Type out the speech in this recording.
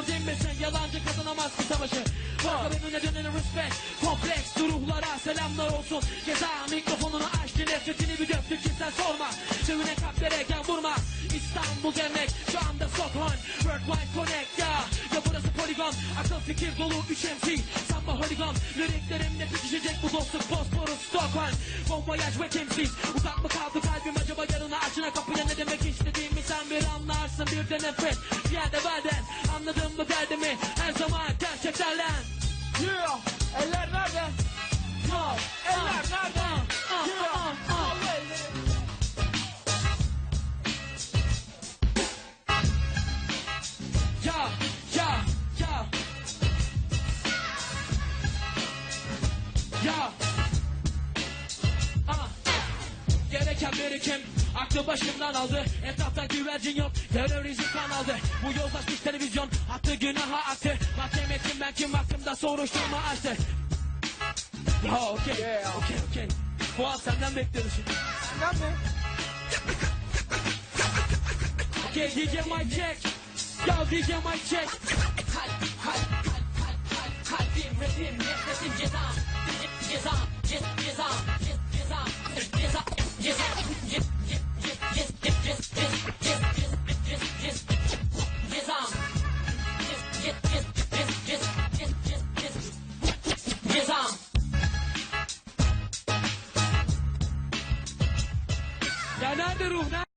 olur değil misin? Yalancı kazanamaz ki savaşı. Varsa benimle dönene respect. Kompleks ruhlara selamlar olsun. Ceza mikrofonunu açtı nefretini bir döktü ki sen sorma. Çevine kalplere gel vurma. İstanbul demek şu anda Stockholm. Worldwide Connect ya. Ya burası poligon. Akıl fikir dolu 3 MC. Samba holigon. Liriklerimle pekişecek bu dostluk. Bosporus Stockholm. Bon voyage ve kimsiz. Uzak mı kaldı kalbim acaba yarına açına kapıya ne demek sen anlarsın bir de nefret. Yerde benden anladın mı derdimi her zaman gerçeklerle. Yeah. Eller nerede? Yo, Eller nerede? ah, Yeah. ah, ah. Al elleri. Ya, ya, ya. Ya. Ah. Gereken birikim aklı başımdan aldı Etrafta güvercin yok terörizm kan aldı Bu yozlaşmış televizyon attı günaha aktı Mahkeme kim ben kim hakkımda soruşturma açtı Ya okey Yeah. okey okey Fuat senden bekliyoruz şimdi Senden mi? Okay, DJ mic check. Yo, DJ mic check. Nanadır ruhlar.